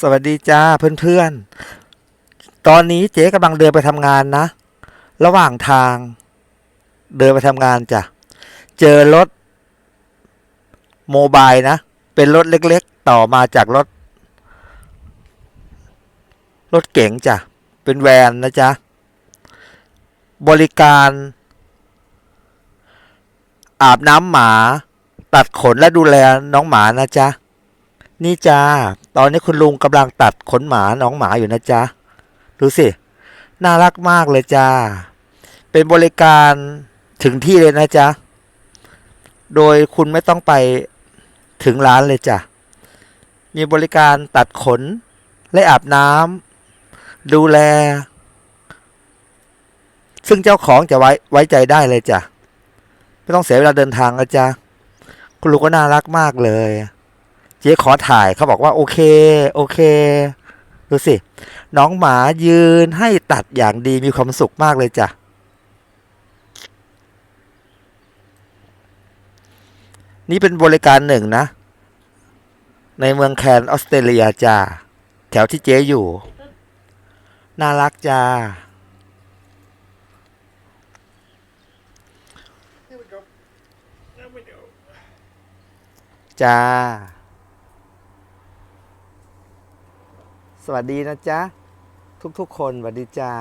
สวัสดีจ้าเพื่อนๆ ตอนนี้เจ๊กำลังเดินไปทำงานนะ ระหว่างทาง เดินไปทำงานจ้ะ เจอรถโมบายนะ เป็นรถเล็กๆ ต่อมาจากรถ รถเก๋งจ้ะ เป็นแวนนะจ๊ะ บริการ อาบน้ำหมา ตัดขนและดูแลน้องหมานะจ๊ะ นี่จ้า ตอนนี้คุณลุงกำลังตัดขนหมาน้องหมาอยู่นะจ๊ะ ดูสิ น่ารักมากเลยจ้า เป็นบริการถึงที่เลยนะจ๊ะ โดยคุณไม่ต้องไปถึงร้านเลยจ้ะ มีบริการตัดขน และอาบน้ำดูแล ซึ่งเจ้าของจะไว้ไว้ใจได้เลยจ้ะ ไม่ต้องเสียเวลาเดินทางนะจ๊ะ คุณลุงก็น่ารักมากเลย จ๊ขอถ่ายเขาบอกว่าโอเค โอเค ดูสิ น้องหมายืนให้ตัดอย่างดีมีความสุขมากเลยจ้ะ นี่เป็นบริการหนึ่งนะ ในเมืองแคนออสเตรเลียจ้าแถวที่เจ๊อยู่ น่ารักจ้าจ้า สวัสดีนะจ๊ะ ทุกๆ คนสวัสดีจ้า